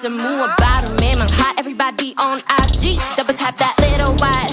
some more about a man. Hot everybody on IG double tap that little white